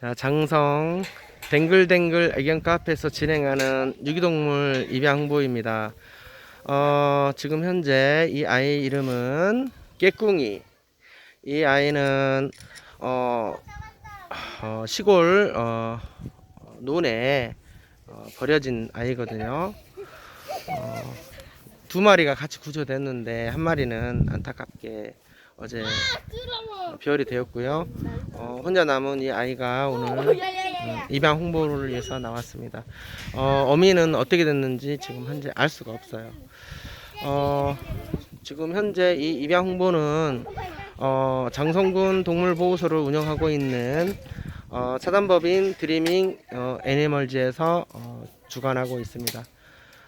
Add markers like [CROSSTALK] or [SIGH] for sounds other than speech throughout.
자, 장성 댕글댕글 애견 카페에서 진행하는 유기동물 입양 홍보입니다. 어, 지금 현재 이 아이 이름은 깨꿍이. 이 아이는 어, 어, 시골 어, 논에 어, 버려진 아이거든요. 어, 두 마리가 같이 구조됐는데 한 마리는 안타깝게 어제 비열이 되었고요. 어, 혼자 남은 이 아이가 오늘 음, 입양 홍보를 위해서 나왔습니다. 어, 어미는 어떻게 됐는지 지금 현재 알 수가 없어요. 어, 지금 현재 이 입양 홍보는 어, 장성군 동물보호소를 운영하고 있는 어, 사단법인 드리밍 어, 애니멀즈에서 어, 주관하고 있습니다.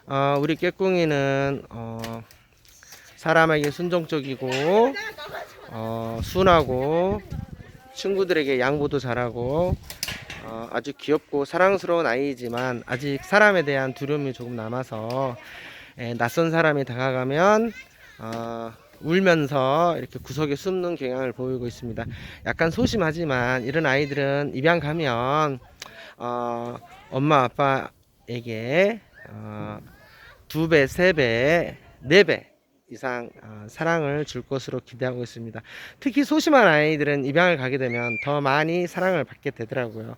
어, 우리 깨꿍이는 어, 사람에게 순종적이고 어, 순하고 친구들에게 양보도 잘하고 어, 아주 귀엽고 사랑스러운 아이지만 아직 사람에 대한 두려움이 조금 남아서 예, 낯선 사람이 다가가면 어, 울면서 이렇게 구석에 숨는 경향을 보이고 있습니다. 약간 소심하지만 이런 아이들은 입양 가면 어, 엄마 아빠에게 어, 두 배, 세 배, 네 배 이상 어, 사랑을 줄 것으로 기대하고 있습니다. 특히 소심한 아이들은 입양을 가게 되면 더 많이 사랑을 받게 되더라고요.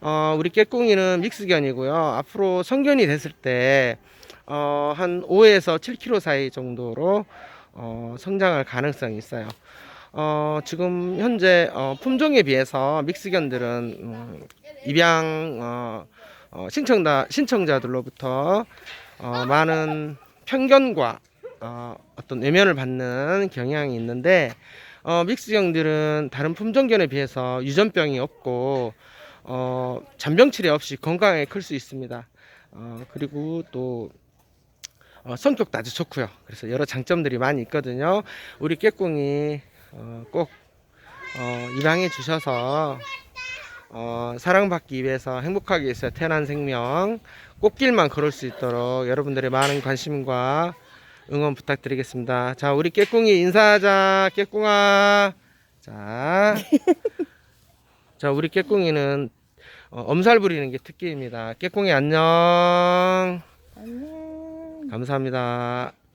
어, 우리 깨꿍이는 믹스견이고요. 앞으로 성견이 됐을 때, 어, 한 5에서 7kg 사이 정도로 어, 성장할 가능성이 있어요. 어, 지금 현재 어, 품종에 비해서 믹스견들은 음, 입양 어, 어, 신청자 신청자들로부터 어, 많은 편견과 어, 어떤 외면을 받는 경향이 있는데 어, 믹스견들은 다른 품종견에 비해서 유전병이 없고 어, 잔병 치레 없이 건강하게 클 수 있습니다. 어, 그리고 또 어, 성격도 아주 좋고요. 그래서 여러 장점들이 많이 있거든요. 우리 깨꿍이 어, 꼭 어, 입양해 주셔서 어, 사랑받기 위해서 행복하게 위해서 태어난 생명 꽃길만 걸을 수 있도록 여러분들의 많은 관심과 응원 부탁드리겠습니다. 자, 우리 깨꿍이 인사하자. 깨꿍아. 자. [LAUGHS] 자, 우리 깨꿍이는 어, 엄살 부리는 게 특기입니다. 깨꿍이 안녕. 안녕. 감사합니다.